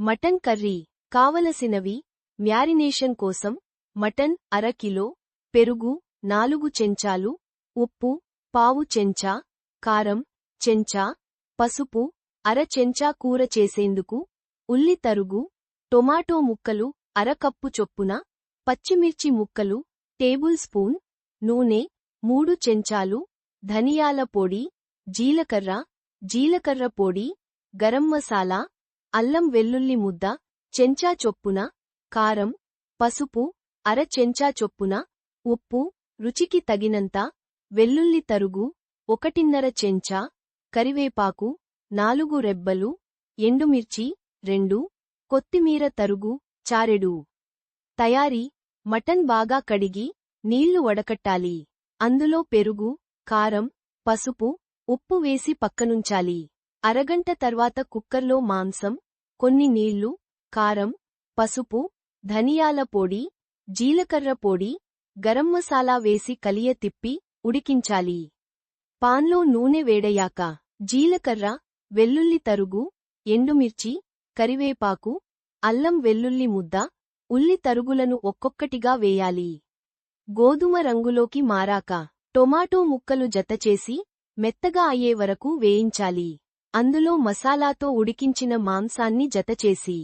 Mutton curry కావలసినవి marination కోసం mutton అర కిలో పెరుగు నాలుగు చెంచాలు ఉప్పు పావు చెంచా కారం చెంచా పసుపు అర చెంచా కూర చేసేందుకు ఉల్లి తరుగు టొమాటో ముక్కలు అర కప్పు చొప్పున పచ్చిమిర్చి ముక్కలు టేబుల్ స్పూన్ నూనె మూడు చెంచాలు ధనియాల పొడి జీలకర్ర జీలకర్ర పొడి గరం మసాలా అల్లం వెల్లుల్లి ముద్ద చెంచా చొప్పున కారం పసుపు అర చెంచా చొప్పున ఉప్పు రుచికి తగినంత వెల్లుల్లి తరుగు ఒకటిన్నర చెంచా కరివేపాకు నాలుగు రెబ్బలు ఎండుమిర్చి రెండు కొత్తిమీర తరుగు చారెడు. తయారీ మటన్ బాగా కడిగి నీళ్ళు వడకట్టాలి. అందులో పెరుగు కారం పసుపు ఉప్పు వేసి పక్కనుంచాలి. అరగంట తర్వాత కుక్కర్లో మాంసం కొన్ని నీళ్ళు కారం పసుపు ధనియాల పొడి జీలకర్ర పొడి గరం మసాలా వేసి కలియ తిప్పి ఉడికించాలి. పాన్లో నూనె వేడయాక జీలకర్ర వెల్లుల్లి తరుగు ఎండుమిర్చి కరివేపాకు అల్లం వెల్లుల్లి ముద్ద ఉల్లి తరుగులను ఒక్కొక్కటిగా వేయాలి. గోధుమ రంగులోకి మారాక టొమాటో ముక్కలు జతచేసి మెత్తగా అయ్యే వరకు వేయించాలి. అందులో మసాలాతో ఉడికించిన మాంసాన్ని జతచేసి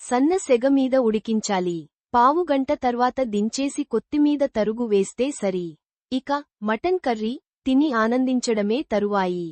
సన్న సెగమీద ఉడికించాలి. పావుగంట తర్వాత దించేసి కొత్తిమీద తరుగు వేస్తే సరి. ఇక మటన్ కర్రీ తిని ఆనందించడమే తరువాయి.